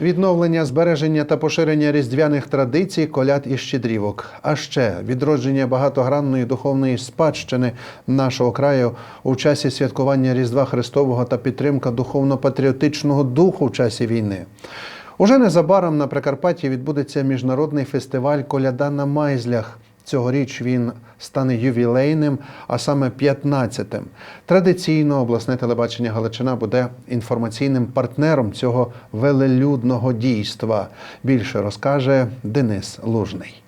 Відновлення, збереження та поширення різдвяних традицій, коляд і щедрівок, а ще відродження багатогранної духовної спадщини нашого краю у часі святкування Різдва Христового та підтримка духовно-патріотичного духу в часі війни. Уже незабаром на Прикарпатті відбудеться міжнародний фестиваль Коляда на Майзлях. Цьогоріч він стане ювілейним, а саме 15-тим. Традиційно обласне телебачення Галичина буде інформаційним партнером цього велелюдного дійства. Більше розкаже Денис Лужний.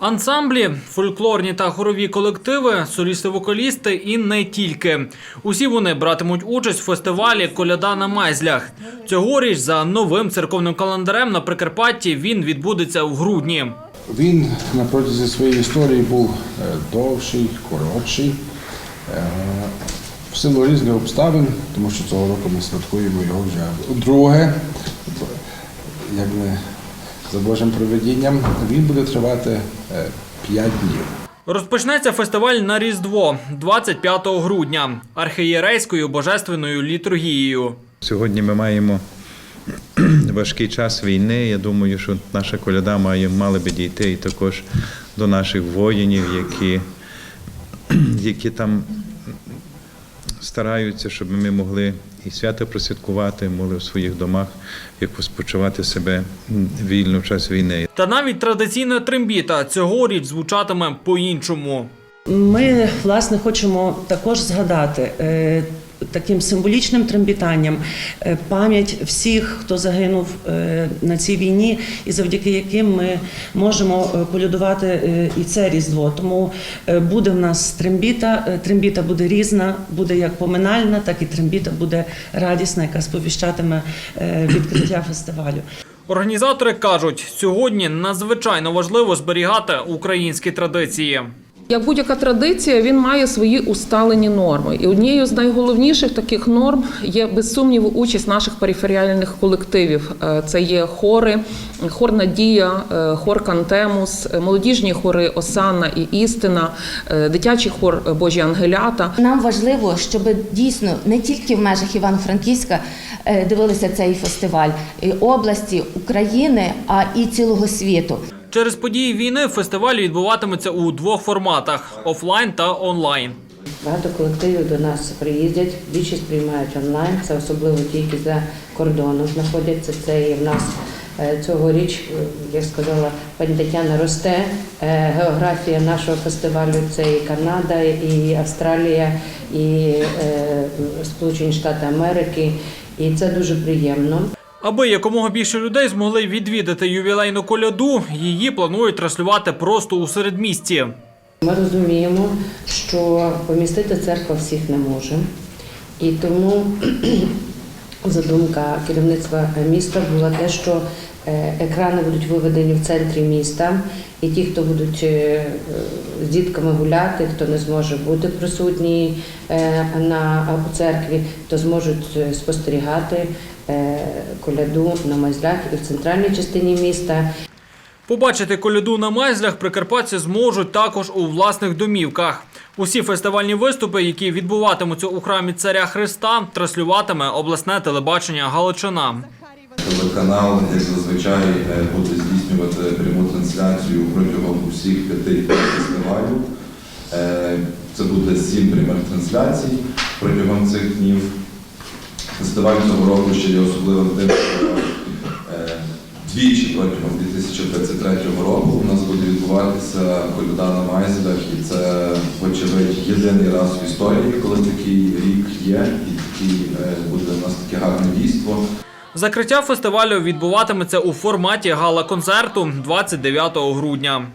Ансамблі, фольклорні та хорові колективи, солісти-вокалісти і не тільки. Усі вони братимуть участь в фестивалі Коляда на майзлях. Цьогоріч за новим церковним календарем на Прикарпатті він відбудеться в грудні. Він на протязі своєї історії був е, довший, коротший, е, в силу різних обставин, тому що цього року ми святкуємо його вже друге, як ми за Божим проведінням, він буде тривати 5 днів. Розпочнеться фестиваль на Різдво 25 грудня архієрейською божественною літургією. Сьогодні ми маємо важкий час війни. Я думаю, що наша коляда має мали би дійти і також до наших воїнів, які, які там стараються, щоб ми могли і свято просвяткувати, могли в своїх домах якось спочивати себе вільно в час війни. Та навіть традиційна трембіта цьогоріч звучатиме по-іншому. Ми власне хочемо також згадати е, таким символічним трембітанням е, пам'ять всіх, хто загинув е, на цій війні, і завдяки яким ми можемо е, полюдувати і це різдво. Тому буде в нас трембіта. Трембіта буде різна, буде як поминальна, так і трембіта буде радісна, яка сповіщатиме відкриття фестивалю. Організатори кажуть, сьогодні надзвичайно важливо зберігати українські традиції. Як будь-яка традиція, він має свої усталені норми. І однією з найголовніших таких норм є без сумніву участь наших периферіальних колективів. Е, Це є хори, хор Надія, е, хор Кантемус, е, молодіжні хори Осанна і Істина, дитячий хор Божі Ангелята. Нам важливо, щоб дійсно не тільки в межах Івано-Франківська дивилися цей фестиваль і області, України, а і цілого світу. Через події війни фестиваль відбуватиметься у двох форматах офлайн та онлайн. Багато колективів до нас приїздять, більшість приймають онлайн. Це особливо тільки за кордоном знаходяться. Це і в нас е, цьогоріч, е, як сказала пані Тетяна, росте е, географія нашого фестивалю. Це і Канада, і Австралія, і Сполучені Штати Америки. І це дуже приємно. Аби якомога більше людей змогли відвідати ювілейну коляду, її планують транслювати просто у середмісті. Ми розуміємо, що помістити церква всіх не може. І тому задумка керівництва міста була те, що екрани будуть виведені в центрі міста, і ті, хто будуть е, з дітками гуляти, хто не зможе бути присутній е, на церкві, то зможуть е, спостерігати е, коляду на майзлях і в центральній частині міста, Побачити коляду на майзлях прикарпатці зможуть також у власних домівках. Усі фестивальні виступи, які відбуватимуться у храмі царя Христа, транслюватиме обласне телебачення Галичина. Телеканал, як зазвичай, е, буде здійснювати пряму трансляцію протягом усіх п'яти днів фестивалю. Е, Це буде сім прямих трансляцій протягом цих днів. Фестиваль цього року ще є особливим тим, що е, двічі протягом 2023 року у нас буде відбуватися коляда на майзлях, і це, вочевидь, єдиний раз в історії, коли такий рік є, і такий буде у нас таке гарне дійство. Закриття фестивалю відбуватиметься у форматі гала-концерту 29 грудня.